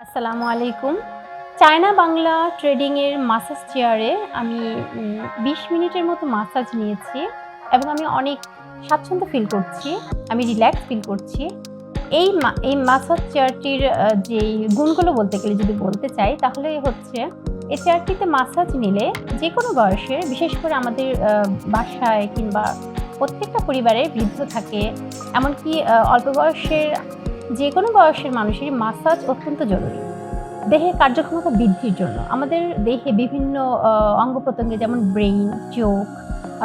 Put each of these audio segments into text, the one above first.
আসসালামু আলাইকুম। China Bangla ট্রেডিংয়ের massage চেয়ারে আমি বিশ মিনিটের মতো মাসাজ নিয়েছি এবং আমি অনেক স্বাচ্ছন্দ্য ফিল করছি আমি রিল্যাক্স ফিল করছি। এই এই মাসাজ চেয়ারটির আহ, যে গুণগুলো বলতে গেলে যদি বলতে চাই তাহলে হচ্ছে এই চেয়ারটিতে মাসাজ নিলে যে কোনো বয়সের বিশেষ করে আমাদের বাসায় কিংবা প্রত্যেকটা পরিবারে বৃদ্ধ থাকে এমনকি অল্প বয়সের যে কোনো বয়সের মানুষেরই মাসাজ অত্যন্ত জরুরি। দেহের কার্যক্ষমতা বৃদ্ধির জন্য। আমাদের দেহে বিভিন্ন অঙ্গ প্রত্যঙ্গে যেমন ব্রেইন, চোখ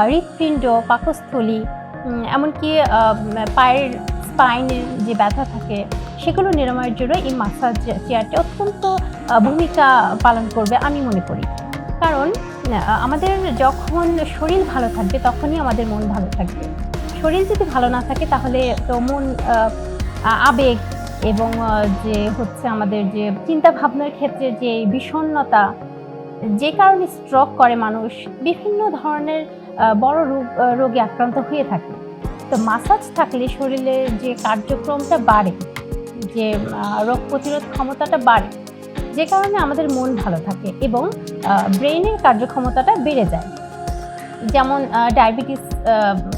হৃৎপিণ্ড, পাকস্থলী এমনকি পায়ের স্পাইনের যে ব্যথা থাকে, সেগুলো নিরাময়ের জন্য এই মাসাজ চেয়ারটি অত্যন্ত ভূমিকা পালন করবে আমি মনে করি। কারণ আমাদের যখন শরীর ভালো থাকবে তখনই আমাদের মন ভালো থাকবে। শরীর যদি ভালো না থাকে তাহলে তো মন আবেগ এবং যে হচ্ছে আমাদের যে চিন্তা ভাবনার ক্ষেত্রে যে বিষণ্ণতা, যে কারণে স্ট্রোক করে মানুষ, বিভিন্ন ধরনের বড় রোগ রোগে আক্রান্ত হয়ে থাকে। তো মাসাজ থাকলে শরীরের যে কার্যক্রমটা বাড়ে, যে রোগ প্রতিরোধ ক্ষমতাটা বাড়ে, যে কারণে আমাদের মন ভালো থাকে এবং ব্রেইনের কার্যক্ষমতাটা বেড়ে যায়। যেমন ডায়াবেটিস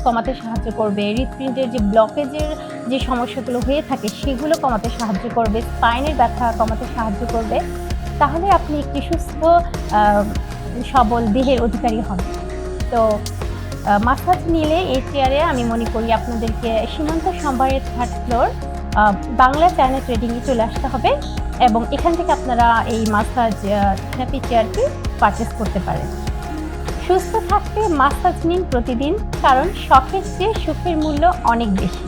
কমাতে সাহায্য করবে, হৃৎপিণ্ডের যে ব্লকেজের যে সমস্যাগুলো হয়ে থাকে, সেগুলো কমাতে সাহায্য করবে স্পাইনের ব্যথা কমাতে সাহায্য করবে, তাহলে আপনি একটি সুস্থ সবল দেহের অধিকারী হন তো মাসাজ নিলে এই চেয়ারে আমি মনে করি আপনাদেরকে সীমান্ত সম্ভারের থার্ড ফ্লোর বাংলা চ্যানেল ট্রেডিংয়ে চলে আসতে হবে এবং এখান থেকে আপনারা এই মাসাজ থেরাপি চেয়ারটি পারচেস করতে পারেন। সুস্থ থাকতে মাসাজ নিন প্রতিদিন কারণ শখের চেয়ে সুখের মূল্য অনেক বেশি।